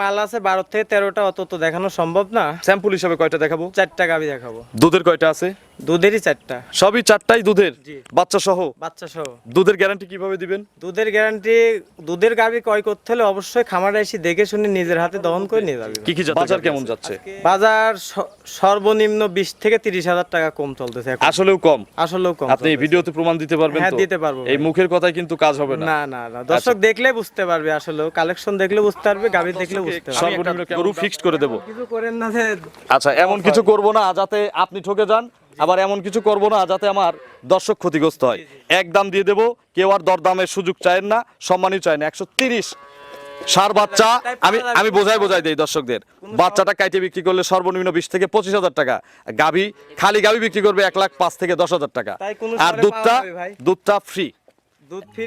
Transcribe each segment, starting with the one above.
মাল আছে বারো থেকে তেরোটা অত তো দেখানো সম্ভব না। স্যাম্পল হিসাবে কয়টা দেখাবো? চারটা গাবি দেখাবো। দুধের কয়টা আছে? দুধেরই চারটা। সবই চারটাই দুধের? বাচ্চা সহ বাচ্চা সহ দুধের গ্যারান্টি কীভাবে দিবেন? দুধের গ্যারান্টি দুধের গাবি ক্রয় করতে হলে অবশ্যই খামারে এসে দেখে শুনে নিজের হাতে দহন করে নিয়ে যাবে। কি কি বাজার কেমন যাচ্ছে? বাজার সর্বনিম্ন বিশ থেকে তিরিশ হাজার টাকা কম চলতেছে এখন। আসলেও কম? আসলেও কম আপনি এই ভিডিওতে প্রমাণ দিতে পারবেন হ্যাঁ, দিতে পারব এই মুখের কথায় কিন্তু কাজ হবে না। না না না দর্শক দেখলে বুঝতে পারবে আসলে কালেকশন দেখলে বুঝতে পারবে গাবি দেখলে বুঝতে পারবে। সর্বনিম্ন গরু ফিক্সড করে দেব। কিছু করেন না আচ্ছা এমন কিছু করব না যাতে আপনি ঠকে যান। আবার এমন কিছু করব না যাতে আমার দর্শক ক্ষতিগ্রস্ত হয়। এক দাম দিয়ে দেব কেউ আর দরদামের সুযোগ চায় না সম্মানই চায় না। একশো তিরিশ সার বাচ্চা আমি আমি বোঝাই বোঝাই দেই দর্শকদের। বাচ্চাটা কাইটে বিক্রি করলে সর্বনিম্ন বিশ থেকে পঁচিশ হাজার টাকা। গাভি খালি গাভি বিক্রি করবে এক লাখ পাঁচ থেকে দশ হাজার টাকা। আর দুধটা দুধটা ফ্রি দুধ ফ্রি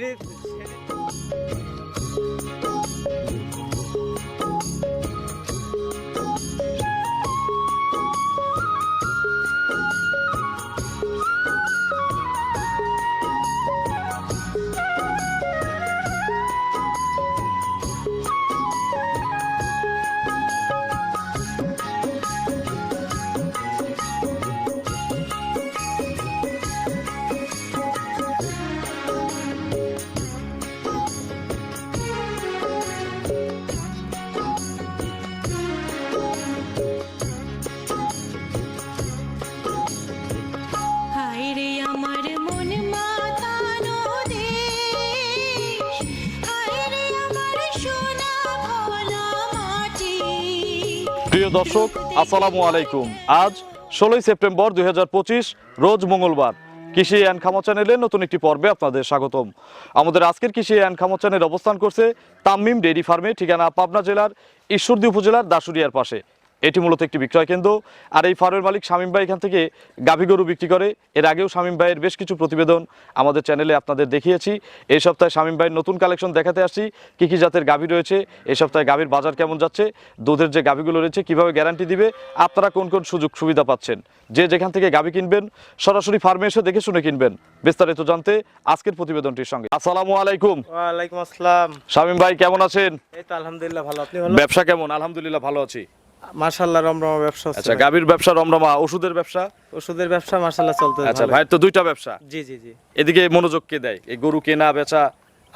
দর্শক, আসসালামু আলাইকুম। আজ ষোলোই সেপ্টেম্বর দুই হাজার পঁচিশ, রোজ মঙ্গলবার। কৃষি অ্যান্ড খামা চ্যানেলের নতুন একটি পর্বে আপনাদের স্বাগতম। আমাদের আজকের কৃষি অ্যান্ড খামা চ্যানেল অবস্থান করছে তামিম ডেইরি ফার্মে, ঠিকানা পাবনা জেলার ঈশ্বরদী উপজেলার দাসুরিয়ার পাশে। এটি মূলত একটি বিক্রয় কেন্দ্র। আর এই ফার্মের মালিক শামীম ভাই এখান থেকে গাভী গরু বিক্রি করে। এর আগেও শামীম ভাইয়ের বেশ কিছু প্রতিবেদন আমাদের চ্যানেলে আপনাদের দেখিয়েছি। এই সপ্তাহে শামীম ভাইয়ের নতুন কালেকশন দেখাতে আসছি। কী কী জাতের গাভী রয়েছে এই সপ্তাহে গাভীর বাজার কেমন যাচ্ছে দুধের যে গাভীগুলো রয়েছে কীভাবে গ্যারান্টি দিবে আপনারা কোন কোন সুযোগ সুবিধা পাচ্ছেন। যে যেখান থেকে গাভী কিনবেন সরাসরি ফার্মে এসে দেখে শুনে কিনবেন। বিস্তারিত জানতে আজকের প্রতিবেদনটির সঙ্গে। আসসালামু আলাইকুম। ওয়ালাইকুম আসসালাম। শামীম ভাই কেমন আছেন? এই তো আলহামদুলিল্লাহ ভালো আপনি ভালো? ব্যবসা কেমন? আলহামদুলিল্লাহ ভালো আছি। মার্শাল্লাহ রমরমা ব্যবসা আচ্ছা। গাভীর ব্যবসা রমরমা ওষুধের ব্যবসা? ওষুধের ব্যবসা মার্শাল্লাহ চলতে আচ্ছা ভাই তো দুইটা ব্যবসা? জি জি জি। এদিকে মনোযোগ কে দেয়? এই গরু কেনা বেচা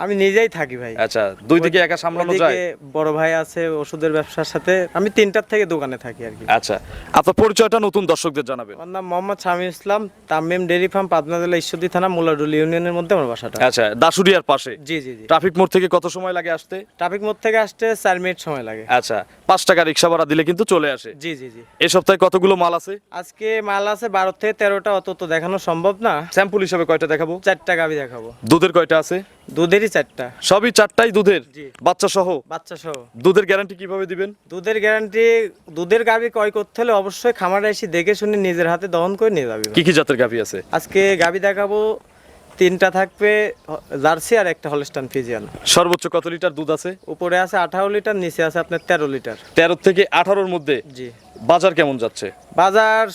আমি নিজেই থাকি ভাই। আচ্ছা দুই দিকে একা সামলানো যায়? বড় ভাই আছে ওষুধের ব্যবসার সাথে আমি তিনটার থেকে দোকানে থাকি আর কি। আচ্ছা আপনার পরিচয়টা নতুন দর্শকদের জানাবেন। আমার নাম মোহাম্মদ শামী ইসলাম তামিম ডেরি ফার্ম পাবনা জেলা ঈশ্বরদী থানা মুলাডুল ইউনিয়নের মধ্যে আমার বাসাটা। আচ্ছা দাসুরিয়ার পাশে? জি জি জি। ট্রাফিক মোড় থেকে কত সময় লাগে আসতে? ট্রাফিক মোড় থেকে আসতে চার মিনিট সময় লাগে। আচ্ছা পাঁচ টাকা রিক্সা ভাড়া দিলে কিন্তু চলে আসে। জি জি জি। এই সপ্তাহে কতগুলো মাল আছে? আজকে মাল আছে বারো থেকে তেরোটা অত তো দেখানো সম্ভব না। স্যাম্পল হিসাবে কয়টা দেখাবো? চার টাকা আমি দেখাবো। দুধের কয়টা আছে? দুধেরই চারটা। সবই চারটাই দুধের? বাচ্চা সহ বাচ্চা সহ দুধের গ্যারান্টি কীভাবে দিবেন? দুধের গ্যারান্টি দুধের গাবি ক্রয় করতে হলে অবশ্যই খামারে এসে দেখে শুনে নিজের হাতে দহন করে নিয়ে যাবে। কি কি জাতের গাভী আছে? আজকে গাভী দেখাবো তিনটা থাকবে জার্সি আর একটা হলস্টান ফিজিয়ান। সর্বোচ্চ কত লিটার দুধ আছে? উপরে আছে আঠারো লিটার নিচে আছে আপনার তেরো লিটার। তেরো থেকে আঠারোর মধ্যে জি। বাজার কেমন যাচ্ছে? বাজার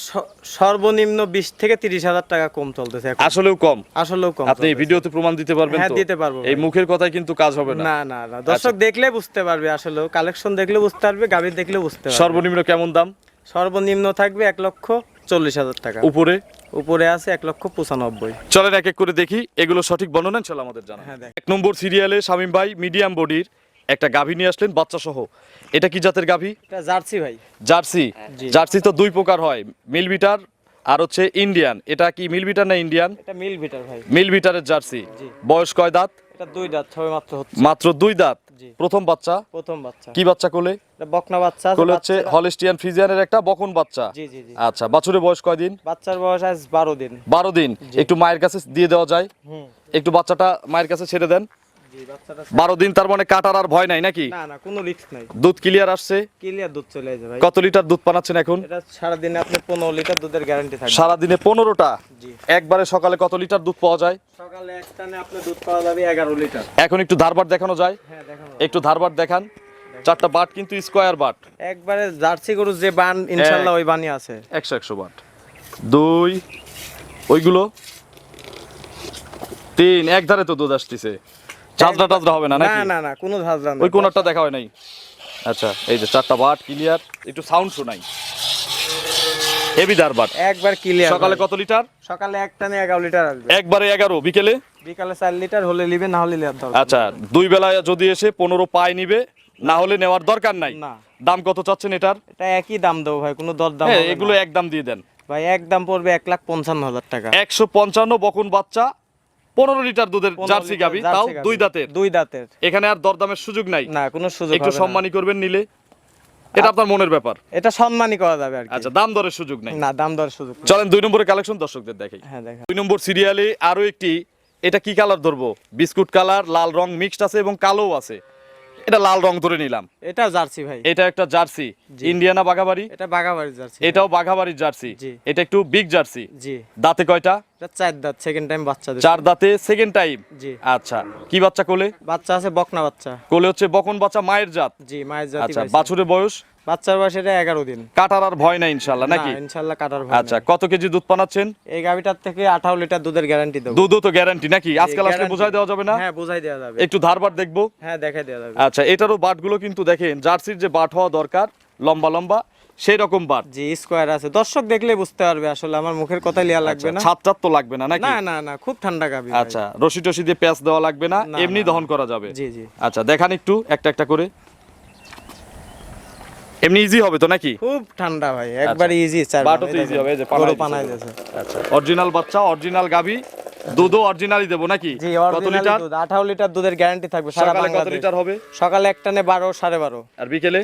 সর্বনিম্ন বিশ থেকে তিরিশ হাজার টাকা কম চলতেছে আসলেও কম? আসলেও কম আপনি এই ভিডিওতে প্রমাণ দিতে পারবেন হ্যাঁ, দিতে পারব এই মুখের কথায় কিন্তু কাজ হবে না। না না না। দর্শক দেখলে বুঝতে পারবে আসলে কালেকশন দেখলে বুঝতে পারবে গাভি দেখলে বুঝতে পারবে। সর্বনিম্ন কেমন দাম? সর্বনিম্ন থাকবে এক লক্ষ চল্লিশ হাজার টাকা। উপরে? উপরে আছে এক লক্ষ পঁচানব্বই। চলেন এক এক করে দেখি এগুলো সঠিক বর্ণনা চলো আমাদের জানা হ্যাঁ, এক নম্বর সিরিয়ালে শামীম ভাই মিডিয়াম বডির একটা গাভী নিয়ে আসলেন বাচ্চা সহ এটা কি জাতের গাভী? এটা জার্সি ভাই। জার্সি? জার্সি তো দুই প্রকার হয় মিল বিটার আর হচ্ছে ইন্ডিয়ান। এটা কি মিল বিটার না ইন্ডিয়ান? এটা মিল ভিটার ভাই। মিল বিটারের জার্সি। বয়স কয় দাঁত? এটা দুই দাঁত ছয় মাত্র হচ্ছে। মাত্র দুই দাঁত। প্রথম বাচ্চা? প্রথম বাচ্চা। কি বাচ্চা কোলে? বকনা বাচ্চা কোলে হচ্ছে হলিস্টিয়ান ফ্রিজিয়ানের একটা বকন বাচ্চা। জি জি জি। আচ্ছা বাছুরের বয়স কয়দিন বাচ্চার বয়স আজ বারো দিন। বারো দিন। একটু মায়ের কাছে দিয়ে দেওয়া যায়। হুম। একটু বাচ্চাটা মায়ের কাছে ছেড়ে দেন। বারো দিন তার মানে কাটার আর ভয় নাই নাকি? না না কোনো রিস্ক নাই। দুধ ক্লিয়ার আসছে? ক্লিয়ার দুধ চলে আসে ভাই। কত লিটার দুধ পানাচ্ছেন এখন? এটা সারাদিনে আপনি পনেরো লিটার দুধের গ্যারান্টি থাকবে। সারাদিনে পনেরোটা? জি। একবারে সকালে কত লিটার দুধ পাওয়া যায়? সকালে এক টানে আপনি দুধ পাওয়া যাবে এগারো লিটার। এখন একটু ধারবার দেখানো যায়? হ্যাঁ একটু ধারবার দেখান। চারটা বাট কিন্তু স্কোয়ার বাট। একবারে জার্সি গরু যে বান ইনশাল্লাহ ওই বানি আছে। একশো একশো বাট। দুই ওইগুলো? তিন এক ধারে তো দুধ আসতেছে। টাজরা হবে না না নাকি? না না কোনো ঝাঁঝরা ওই দেখা হয় নাই। আচ্ছা এই যে চারটা বাট ক্লিয়ার একটু সাউন্ড শোনাই। হেভি দার বাট। একবার ক্লিয়ার সকালে কত লিটার? সকালে এক টানে এগারো লিটার আসবে। একবারে এগারো বিকেলে? বিকালে চার লিটার হলে নিবে না হলে নেওয়ার দরকার আচ্ছা দুই বেলায় যদি এসে পনেরো পায় নিবে না হলে নেওয়ার দরকার নাই? না। দাম কত চাচ্ছেন এটার? এটা একই দাম দেবো ভাই কোনো দর দাম হ্যাঁ হবে না। এগুলো দিয়ে দেন। ভাই এক দাম পড়বে এক লাখ পঞ্চান্ন হাজার টাকা। একশো পঞ্চান্ন বকুন বাচ্চা পনেরো লিটার দুধের জার্সি গাবি তাও দুই দাঁতের। দুই দাঁতের। এখানে আর দরদামের সুযোগ নাই। না কোনো সুযোগ একটু সম্মানই করবেন নিলে। এটা আপনার মনের ব্যাপার। এটা সম্মানই করা যাবে আর আচ্ছা দাম দরের সুযোগ নাই। না দাম দরের সুযোগ চলেন দুই নম্বরের কালেকশন দর্শকদের দেখাই। হ্যাঁ দেখেন। দুই নম্বর সিরিয়ালে আরও একটি এটা কি কালার ধরবো? বিস্কুট কালার লাল রং মিক্সড আছে এবং কালো আছে। এটা লাল রং ধরে নিলাম। এটা জার্সি ভাই। এটা একটা জার্সি। ইন্ডিয়ানা বাঘাবাড়ি? এটা বাগাবাড়ি জার্সি এটাও বাঘাবাড়ির জার্সি। এটা একটু বিগ জার্সি। জি। দাঁতে কয়টা? এটা চার দাঁত সেকেন্ড টাইম বাচ্চা চার দাঁতে সেকেন্ড টাইম জি। আচ্ছা কি বাচ্চা কোলে? বাচ্চা আছে বকনা বাচ্চা। কোলে হচ্ছে বকন বাচ্চা মায়ের জাত। জি মায়ের জাত আচ্ছা বাছুরের বয়স? বাচ্চার বয়স এটা এগারো দিন। কাটার আর ভয় নাই ইনশাল্লাহ নাকি? ইনশাল্লাহ কাটার ভয় আচ্ছা কত কেজি দুধ পানাচ্ছেন? এই গাভিটার থেকে আঠারো লিটার দুধের গ্যারান্টি দেবো। দুধও তো গ্যারান্টি নাকি? আজকাল আসলে বোঝাই দেওয়া যাবে না? হ্যাঁ বোঝাই দেওয়া যাবে। একটু ধারবার দেখব। হ্যাঁ দেখাই দেওয়া যাবে। আচ্ছা এটারও বাটগুলো কিন্তু দেখেন জার্সির যে বাট হওয়া দরকার লম্বা লম্বা সেই রকম বাট। জি স্কোয়ার আছে। দর্শক দেখলে বুঝতে পারবে আসলে আমার মুখের কথা লিয়া লাগবে না। ছাদ ছাদ তো লাগবে না নাকি? না না না খুব ঠান্ডা ভাই। আচ্ছা রশি টসি দিয়ে পেঁয়াজ দেওয়া লাগবে না না, এমনি দহন করা যাবে। জি জি। আচ্ছা দেখান একটু একটা একটা করে। এমনি ইজি হবে তো নাকি? খুব ঠান্ডা ভাই একবারে ইজি চার বাটও তো easy হবে, এই যে গরু দিছে। দিয়েছে আচ্ছা অরিজিনাল বাচ্চা অরিজিনাল গাবি দুধও অরিজিনালই দেবো নাকি? জি কত লিটার দুধ আঠারো লিটার দুধের গ্যারান্টি থাকবে সারা সকালে কত লিটার হবে? সকালে একটানে বারো সাড়ে বারো। আর বিকেলে?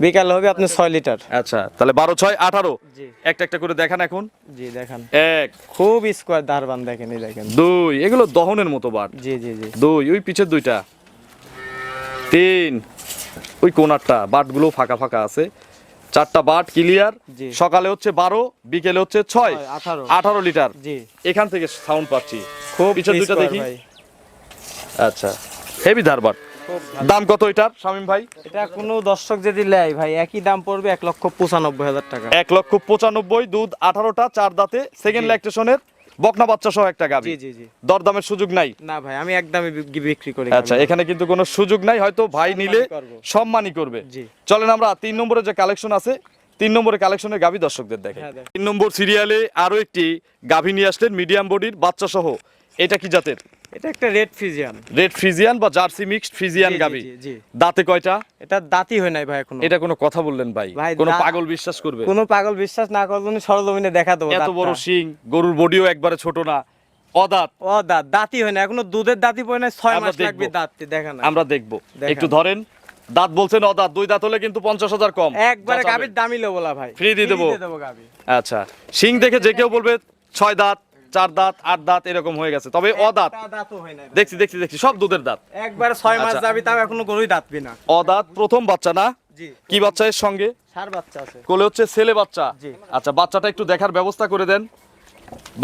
বিকালে হবে আপনি ছয় লিটার আচ্ছা তাহলে বারো ছয় আঠারো। জি। একটা একটা করে দেখান এখন। জি দেখেন। এক। খুব স্কোয়ার দারবান দেখেন এই দেখেন। দুই এগুলো দহনের মতো বাট। জি জি জি। দুই ওই পিছের দুইটা। তিন। ওই কোনারটা বাটগুলো ফাঁকা ফাঁকা আছে। চারটা বাট ক্লিয়ার। সকালে হচ্ছে বারো বিকেলে হচ্ছে ছয়। আঠারো। লিটার। এখান থেকে সাউন্ড পাচ্ছি। খুব পিছের দুইটা দেখি। আচ্ছা। হেভি ধারবার খুব দাম কত এটার শামিম ভাই? এটা কোনো দর্শক যদি নেয় ভাই একই দাম পড়বে এক লক্ষ পঁচানব্বই হাজার টাকা। এক লক্ষ পঁচানব্বই দুধ আঠারোটা চার দাঁতে। সেকেন্ড ল্যাকটেশনের বকনা বাচ্চা সহ একটা গাবি। জি জি জি। দরদামের সুযোগ নাই? না ভাই আমি একদমই বিক্রি করি আচ্ছা এখানে কিন্তু কোনো সুযোগ নাই হয়তো ভাই নিলে সম্মানই করবে। চলেন আমরা তিন নম্বরে যে কালেকশন আছে তিন নম্বরে কালেকশনের গাভী দর্শকদের দেখে হ্যাঁ, তিন নম্বর সিরিয়ালে আরও একটি গাভী নিয়ে আসলেন মিডিয়াম বডির বাচ্চা সহ এটা কি জাতের? এটা একটা রেড রেড ফ্রিজিয়ান বা জার্সি মিক্সড ফ্রিজিয়ান জি। দাঁতে কয়টা? এটা দাঁতই হয় নাই ভাই এখনও। এটা কোনো কথা বললেন ভাই? কোনো পাগল বিশ্বাস করবে? কোনো পাগল বিশ্বাস না জন্য সরজমিনে দেখা দেবো এত বড় শিং গরুর বডিও একবারে ছোট না। অদাঁত। ও দাঁত দাঁতই হয় না। এখনও দুধের দাঁতই পড়ে না ছয় আমরা মাস লাগবে। দাঁতটি দেখা না আমরা দেখব। একটু ধরেন দাঁত বলছেন অদাঁত দুই দাঁত হলে কিন্তু পঞ্চাশ হাজার কম। একবারে। গাবির দামই লো বলা ভাই। ফ্রি দিয়ে দেবো। দেবো আচ্ছা। শিং দেখে যে কেউ বলবে ছয় দাঁত। চার দাঁত আট দাঁত এরকম হয়ে গেছে। তবে অদাঁত। দেখছি দেখছি দেখছি। সব দুধের দাঁত। একবার ছয় মাস আচ্ছা। যাবি তাও এখনও দাঁত দাঁতবি না। অদাঁত প্রথম বাচ্চা না? কি বাচ্চা এর সঙ্গে? সার বাচ্চা আছে। কোলে হচ্ছে ছেলে বাচ্চা। আচ্ছা বাচ্চাটা একটু দেখার ব্যবস্থা করে দেন।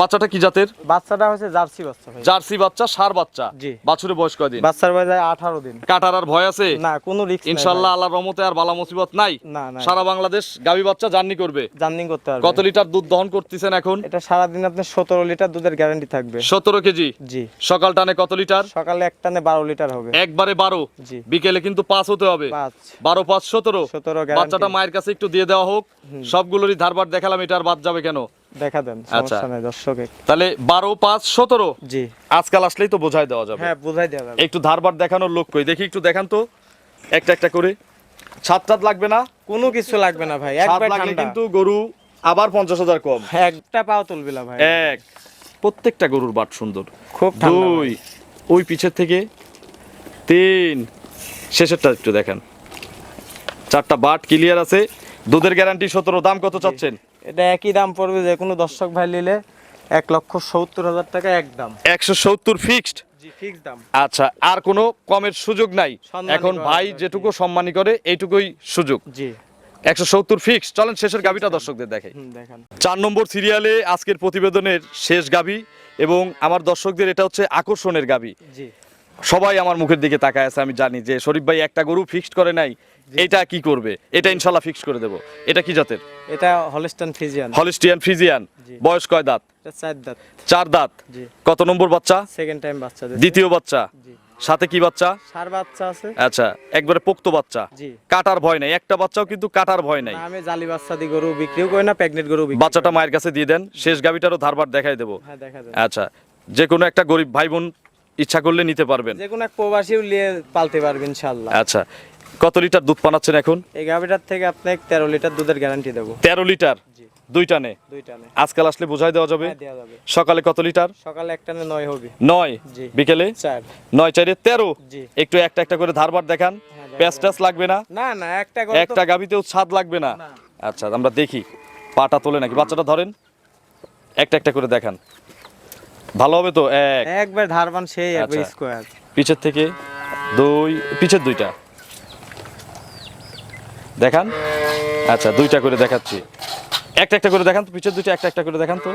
বাচ্চাটা কি জাতের? বাচ্চাটা হচ্ছে জার্সি বাচ্চা ভাই। জার্সি বাচ্চা সার বাচ্চা। জি। বাছুরের বয়স কয়দিন বাচ্চার বয়স যায় আঠারো দিন। কাটার আর ভয় আছে? না কোনো রিস্ক ইনশাল্লাহ আল্লাহর রহমতে আর বালা মুসিবত নাই। না না। সারা বাংলাদেশ গাবি বাচ্চা জার্নি করবে। জার্নিং করতে পারবে। কত লিটার দুধ দহন করতেছেন এখন? এটা সারাদিন আপনার সতেরো লিটার দুধের গ্যারান্টি থাকবে। সতেরো কেজি? জি। সকাল টানে কত লিটার? সকালে একটানে বারো লিটার হবে। একবারে বারো? জি। বিকেলে কিন্তু পাঁচ হতে হবে। পাঁচ। বারো পাঁচ সতেরো? 17 guarantee। বাচ্চাটা মায়ের কাছে একটু দিয়ে দেওয়া হোক। সবগুলোরই ধারবার দেখালাম এটা আর বাদ যাবে কেন? দেখা দেন আচ্ছা। সমস্যা নাই দর্শকে তাহলে বারো পাঁচ সতেরো? জি। আজকাল আসলেই তো বোঝাই দেওয়া যাবে। হ্যাঁ বুঝাই দেওয়া যাবে। একটু ধারবার দেখানোর লোক কই? দেখি একটু দেখান তো। একটা একটা করে। ছাদ টাদ লাগবে না? কোনো কিছু লাগবে না ভাই একবার লাগলে কিন্তু গরু আবার পঞ্চাশ হাজার কম। একটা পাও তুলবি না ভাই। এক। প্রত্যেকটা গরুর বাট সুন্দর। খুব দুই। ওই পিছের থেকে। তিন। শেষেরটা একটু দেখেন। চারটা বাট ক্লিয়ার আছে। দুধের গ্যারান্টি সতেরো। দাম কত চাচ্ছেন? এটা একই দাম পড়বে যে কোনো দর্শক ভাই নিলে এক লক্ষ সত্তর হাজার টাকা একদম একশো সত্তর ফিক্সড আচ্ছা আর কোনো কমের সুযোগ নাই? এখন ভাই যেটুকু সম্মানী করে এইটুকুই সুযোগ। জি। একশো সত্তর ফিক্স চলেন শেষের গাবিটা দর্শকদের দেখে চার নম্বর সিরিয়ালে আজকের প্রতিবেদনের শেষ গাবি এবং আমার দর্শকদের এটা হচ্ছে আকর্ষণের গাবি। সবাই আমার মুখের দিকে তাকায় আছে আমি জানি যে শরীফ ভাই একটা গরু ফিক্সড করে নাই এটা কি করবে? এটা ইনশাল্লাহ ফিক্স করে দেব। এটা কি জাতের? এটা হলিস্টান ফিজিয়ান হলিস্টিয়ান ফ্রিজিয়ান জি। বয়স কয় দাঁত? চার দাঁত। চার দাঁত। কত নম্বর বাচ্চা? সেকেন্ড টাইম বাচ্চাদের দ্বিতীয় বাচ্চা? সাথে কি বাচ্চা? সার বাচ্চা আছে। আচ্ছা একবারে পোক্ত বাচ্চা। কাটার ভয় নাই। একটা বাচ্চাও কিন্তু কাটার ভয় নাই। আমি জালি বাচ্চা দিয়ে গরু বিক্রিও করি না প্রেগনেন্ট গরু বিক্রি বাচ্চাটা মায়ের কাছে দিয়ে দেন। শেষ গাবিটারও ধারবার দেখাই দেবো। হ্যাঁ দেখা আচ্ছা যে কোনো একটা গরিব ভাই বোন ইচ্ছা করলে নিতে পারবেন। যে কোনো এক প্রবাসীও নিয়ে পালতে পারবে ইনশাল্লাহ আচ্ছা কত লিটার দুধ পানাচ্ছেন এখন? এই গাভিটার থেকে আপনাকে তেরো লিটার দুধের গ্যারান্টি দেবো। তেরো লিটার? জি। দুইটা নে দুইটা নে আজকাল আসলে বোঝাই দেওয়া যাবে। হ্যাঁ, দেওয়া যাবে। সকালে কত লিটার? সকালে একটা নয় হবে। নয়? জি। বিকেলে? চার। নয় চারে তেরো? জি। একটু একটা একটা করে ধারবার দেখান। হ্যাঁ, ট্যাচ লাগবে না? না না একটা একটা গাবিতেও স্বাদ লাগবে না। আচ্ছা আমরা দেখি। পাটা তোলে নাকি? বাচ্চাটা ধরেন। একটা একটা করে দেখান। ভালো হবে তো? এক। একবার ধারবান সেই একবার আচ্ছা। স্কোয়ার পিছের থেকে দুই পিছের দুইটা। দেখান। আচ্ছা দুইটা করে দেখাচ্ছি। একটা একটা করে দেখান তো পিছের দুইটা একটা একটা করে দেখান তো।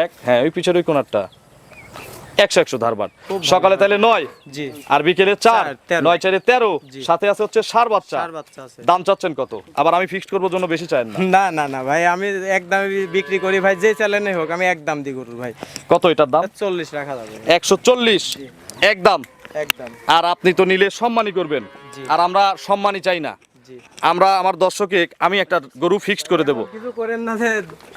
এক হ্যাঁ ওই পিছের ওই কোনারটা। একশো একশো ধারবার সকালে তাহলে নয় জি। আর বিকেলে চার নয় চারে তেরো। সাথে আছে হচ্ছে সার বাচ্চা। দাম চাচ্ছেন কত? আবার আমি ফিক্সড করব জন্য বেশি চাই না। না না ভাই আমি একদম বিক্রি করি ভাই যে চ্যালেঞ্জে হোক আমি একদম দিই গরুর ভাই। কত এটার দাম? চল্লিশ রাখা যাবে। একশো চল্লিশ। একদম একদম আর আপনি তো নিলে সম্মানই করবেন। আর আমরা সম্মানই চাই না। আমরা আমার দর্শকে আমি একটা গরু ফিক্সড করে দেব। কিছু করেন না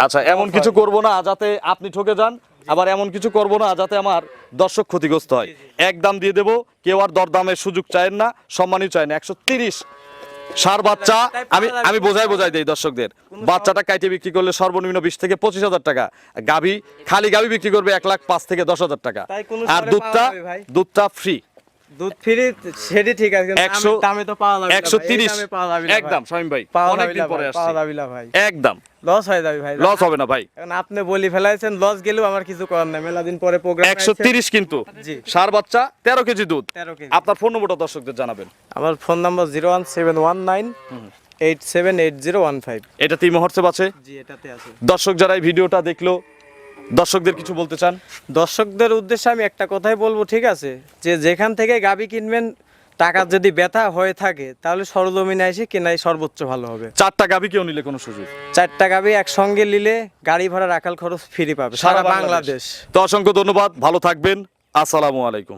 আচ্ছা এমন কিছু করব না যাতে আপনি ঠকে যান আবার এমন কিছু করব না যাতে আমার দর্শক ক্ষতিগ্রস্ত হয়। এক দাম দিয়ে দেব কেউ আর দরদামের সুযোগ চায় না সম্মানই চায় না। একশো তিরিশ সার বাচ্চা আমি আমি বোঝাই বোঝাই দেই দর্শকদের। বাচ্চাটা কাইটে বিক্রি করলে সর্বনিম্ন বিশ থেকে পঁচিশ হাজার টাকা। গাভি খালি গাভি বিক্রি করবে এক লাখ পাঁচ থেকে দশ হাজার টাকা। আর দুধটা? দুধটা ফ্রি দুধ ফ্রি সেটি ঠিক আছে একশো দামে- তো পাওয়া যাবে একশো তিরিশ। একদম শামিম ভাই অনেকদিন পরে পাওয়া যাবে না ভাই। একদম। লস হয়ে যাবে ভাই লস হবে না ভাই। এখন আপনি বলি ফেলাইছেন লস গেলেও আমার কিছু করার নাই। মেলা দিন পরে প্রোগ্রাম একশো তিরিশ কিন্তু। জি। সার বাচ্চা তেরো কেজি দুধ। তেরো কেজি। আপনার ফোন নম্বরটা দর্শকদের জানাবেন। আমার phone number zero one seven one nine eight seven eight zero one five এটা তিন মহোৎসব আছে। জি এটাতে আছে। দর্শক যারা এই ভিডিওটা দেখল দর্শকদের কিছু বলতে চান? দর্শকদের উদ্দেশ্যে আমি একটা কথাই বলব ঠিক আছে? যে যেখান থেকে গাবি কিনবেন টাকা যদি ব্যথা হয়ে থাকে তাহলে সরজমিনে এসে কেনাই সর্বোচ্চ ভালো হবে। চারটা গাবি কেউ নিলে কোনো সুযোগ? চারটা গাবি একসঙ্গে নিলে গাড়ি ভাড়া রাখাল খরচ ফিরে পাবে সারা বাংলাদেশ। তো অসংখ্য ধন্যবাদ ভালো থাকবেন। আসসালামু আলাইকুম।